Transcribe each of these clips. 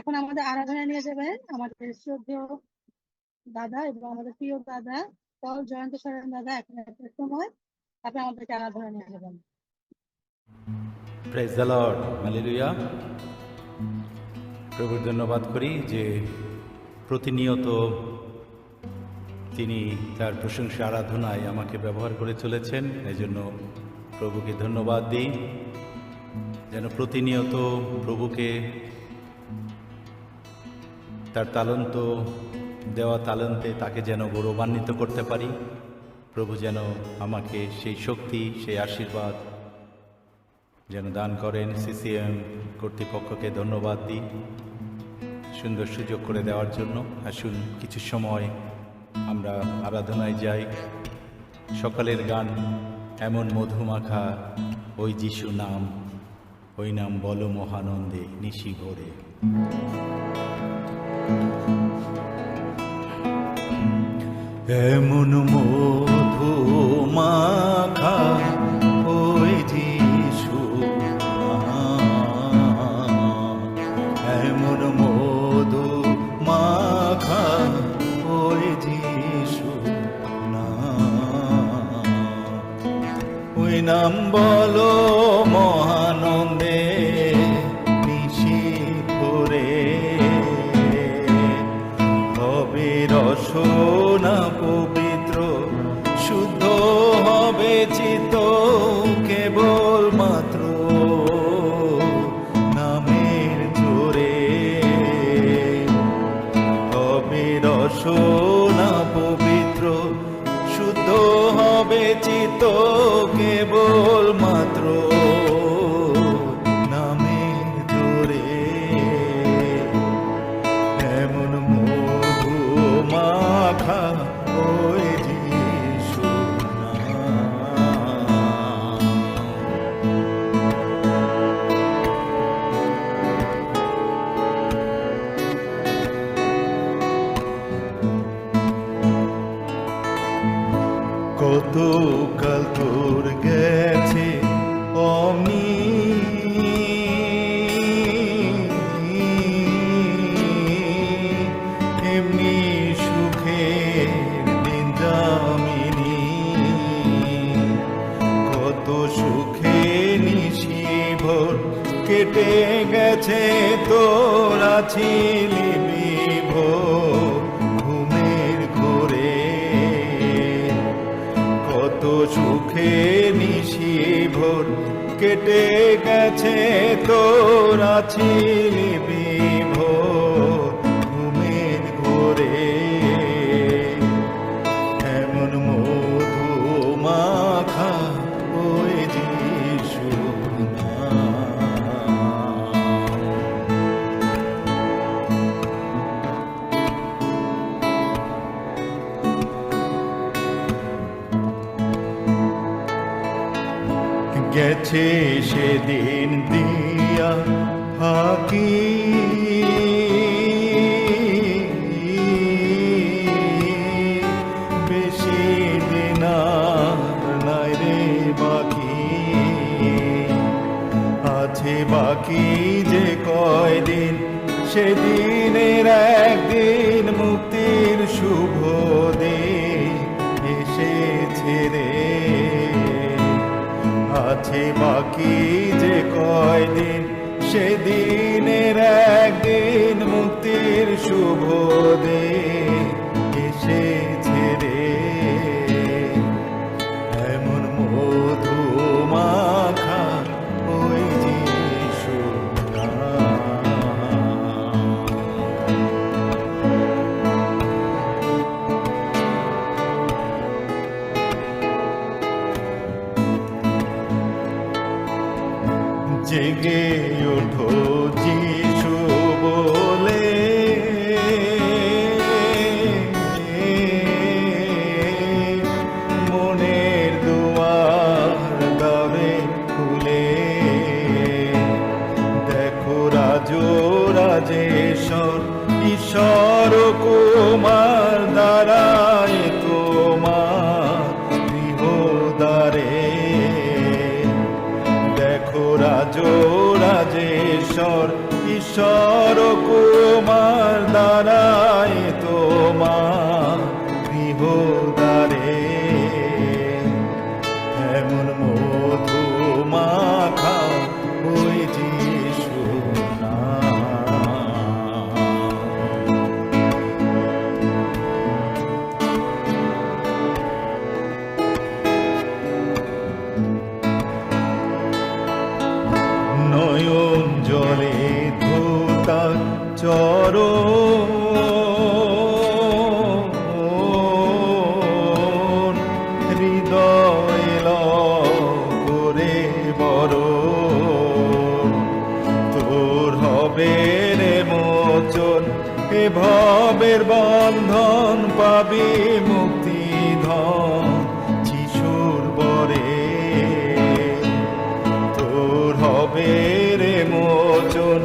এখন আমাদের আরাধনা নিয়ে যাবেন আমাদের শ্রদ্ধেয় দাদা এবং আমাদের প্রিয় দাদা, পল জয়ন্ত সরেন দাদা, এখন একটা সময় আপনি আমাদেরকে আরাধনা নিয়ে যাবেন। প্রেজ দ্য লর্ড হালেলুয়া প্রভুর ধন্যবাদ করি যে প্রতিনিয়ত তিনি তার প্রশংসা আরাধনায় আমাকে ব্যবহার করে চলেছেন। এই জন্য প্রভুকে ধন্যবাদ দিই। যেন প্রতিনিয়ত প্রভুকে তার তালন্ত, দেওয়া তালন্তে তাকে যেন গৌরবান্বিত করতে পারি। প্রভু যেন আমাকে সেই শক্তি, সেই আশীর্বাদ যেন দান করেন সিসিএম কর্তৃপক্ষকে ধন্যবাদ দিই সুন্দর সুযোগ করে দেওয়ার জন্য। আসুন কিছু সময় আমরা আরাধনায় যাই। সকালের গান এমন মধুমাখা, ওই যিশু নাম, ওই নাম বল মহানন্দে, নিশি ভোরে। এমন মধুমাখা ওই যিশু। এমন মধু মাখা ওই যিশু নাম। ওই নাম বলো রসনা পবিত্র শুদ্ধ হবে চিত কেটে গেছে তোরা ছিলি ভো ঘুমের ঘোরে। কত সুখে নিশি ভোর কেটে গেছে তোরা ছিলি বিভোর। গেছে সেদিন দিয়া ফাঁকি বেশি দিন নাই রে বাকি। আছে বাকি যে কয়দিন, সেদিনের একদিন মুক্তির শুভ আছে বাকি যে কয়দিন সেদিনের একদিন মুক্তির শুভ দিন। জেগে ওঠো যিশু বলে। মনের দুয়ার দাবে খুলে। দেখো রাজ বড় তোর হবে রে মোচন, এ ভবের বন্ধন পাবি মুক্তি ধন যিশুর বরে। তোর হবে রে মোচন,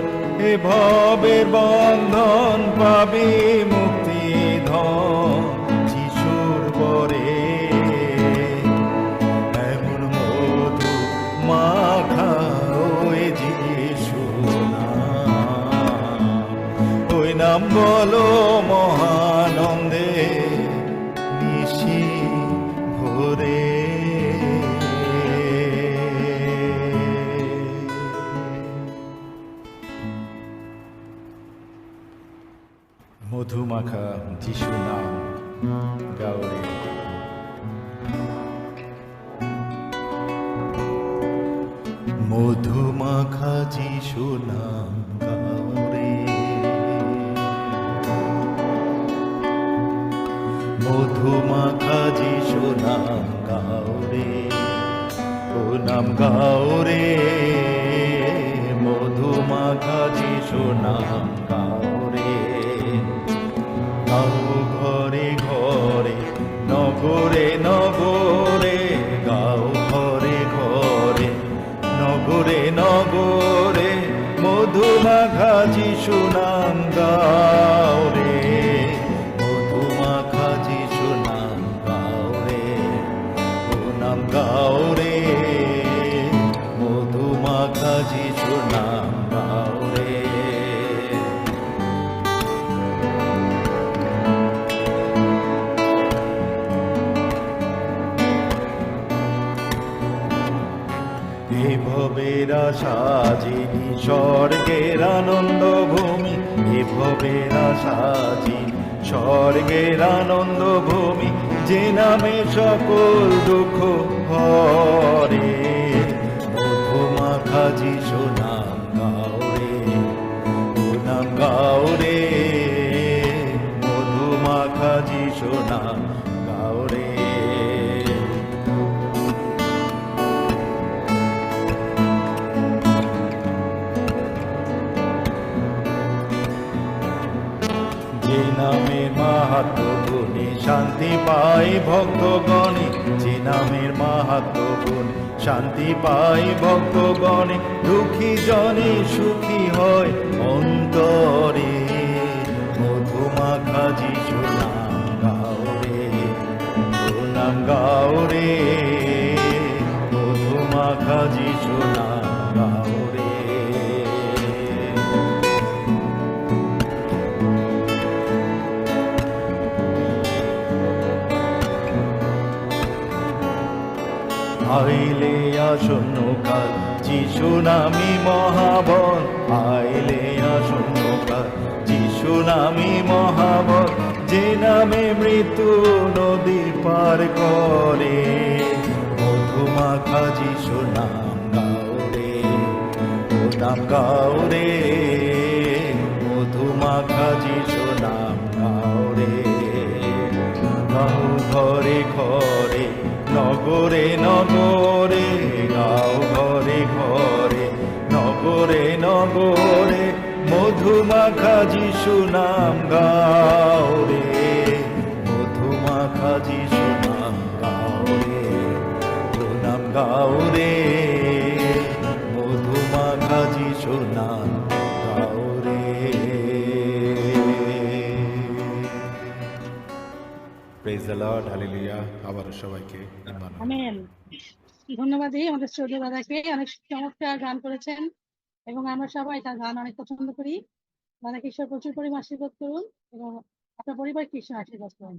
এ ভবের বন্ধন পাবি মুক্তি ধন নাম বলো মহানন্দে নিশি ভোরে। মধুমাখা যিশু নাম গাওরে মধুমাখা যিশু নাম নাম গাওরে মধুমাখা যিশু, নাম গাওরে গাও ঘরে ঘরে, নগরে নগরে, গাও ঘরে ঘরে, নগরে নগরে মধুমাখা যিশু, নাম গাও। যিনি স্বর্গের আনন্দ ভূমি এ ভবের সাজিনি স্বর্গের আনন্দ ভূমি যে নামে সকল দুঃখ মাহাত্ম শান্তি পাই ভক্তগণে, যে নামের মাহাত্ম শান্তি পাই ভক্তগণে, দুঃখী জনে সুখী হয় অন্তরে। আইলে আসন্ন কাল, যিশু নামি মহাবল। আইলে আসন্ন কাল, যিশু নামি মহাবল, যে নামে মৃত্যু নদী পার করে। মধুমাখা যিশু নাম গাও রে, ও নাম গাও রে। মধুমাখা যিশু নাম গাও রে। গাও ঘরে ঘরে নগরে নগরে, গাও ঘরে ঘরে। নগরে নগরে, মধুমাখা যিশু নাম গাও রে। মধুমাখা যিশু নাম গাও রে নাম গাও রে। মধুমাখা যিশু নাম দ্য লর্ড হালেলুয়া আবার সবাইকে আমেন ধন্যবাদ দিই আমাদের শ্রদ্ধা দাদাকে অনেক চমৎকার গান করেছেন এবং আমরা সবাই তার গান অনেক পছন্দ করি। দাদা ঈশ্বর প্রচুর পরিমাণ আশীর্বাদ করুন এবং আপনার পরিবারকে ঈশ্বর আশীর্বাদ করুন।